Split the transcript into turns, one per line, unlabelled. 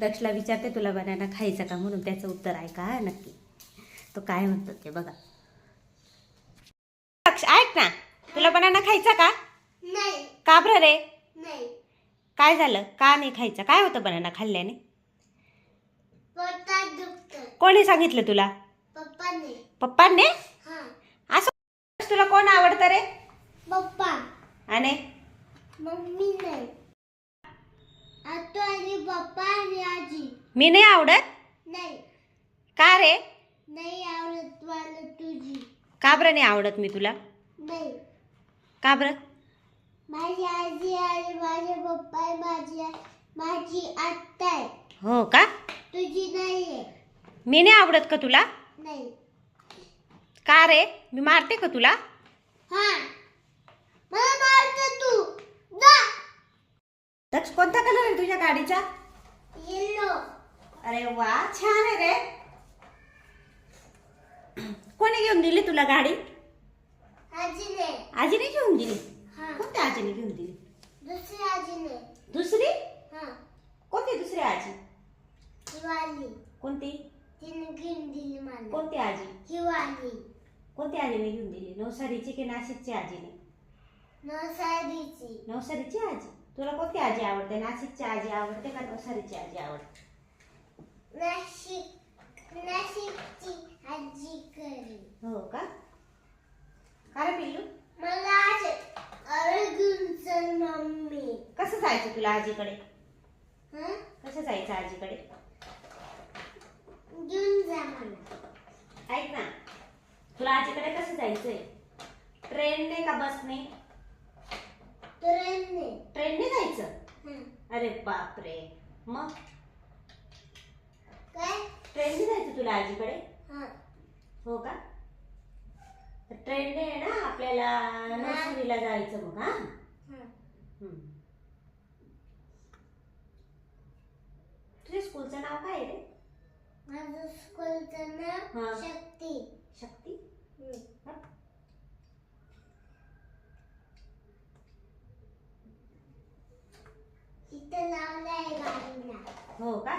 दक्षला विचारते तुला बनाना खायचा का? म्हणून त्याचं उत्तर आहे का? नक्की. तो काय म्हणतो ते बघा. दक्ष ऐक ना. तुला बनाना खायचा का?
नाही.
का बरं रे?
नाही.
काय झालं? का नाही खायचं? काय होतं बनाना खाल्ल्याने?
पोटात दुखतं
कोणी सांगितलं तुला?
पप्पाने.
पप्पांनी?
हा.
असं तुला कोण आवडतं रे?
पप्पा.
आणि?
मम्मी नाही. पप्पा आणि आजी.
मी नाही आवडत?
नाही.
का रे?
नाही आवडत मला तुझी.
का बरं नाही आवडत मी तुला?
नाही.
का बरं?
माझी आजी आणि माझे पप्पा आहे माझी माझी आत्ता आहे.
हो का?
तुझी नाही आहे.
मी नाही आवडत का तुला?
नाही.
का रे? मी मारते का तुला?
हा. मला मारत तू. जा.
दक्ष कोणता कलर आहे तुझ्या गाडीचा?
येलो.
अरे वा छान आहे रे. कोणी घेऊन दिली तुला गाडी?
आजीने.
आजीने घेऊन दिली?
हा.
कोणत्या आजीने घेऊन दिली?
दुसरी आजीने.
दुसरी?
हा.
कोणती दुसरी आजी?
हिवाली.
कोणती?
तिने घेऊन दिली मला.
कोणती आजी?
हिवाली.
कोणती आजीने घेऊन दिली? नवसारीची की नाशिकची आजीने?
नवसारीची.
नवसारीची आजी. तुला कोणती आजी आवडते? नाशिकची आजी आवडते का नवसारीची आजी आवडते?
नाशिक नाशिकची आजी करी.
हो का? का रे पिल्लू?
मला आज चल मम्मी.
कसं जायचं तुला आजीकडे?
हं?
कसं जायचं आजीकडे?
घेऊन जा मला.
ऐक ना तुला आजीकडे कसं जायचंय? ट्रेनने का बसने
ट्रेनने
ट्रेनने जायचं
हं.
अरे बापरे. मग?
काय?
ट्रेनने जायचं तुला आजीकडे?
हं.
हो का? ट्रेनने आहे ना आपल्याला नर्सरीला जायचं मग हा. तुझ्या स्कूलचं नाव काय रे?
माझं स्कूलचं नाव. शक्ती.
शक्ती
हं.
हा?
इथं लावलंय गाडीला
हो का?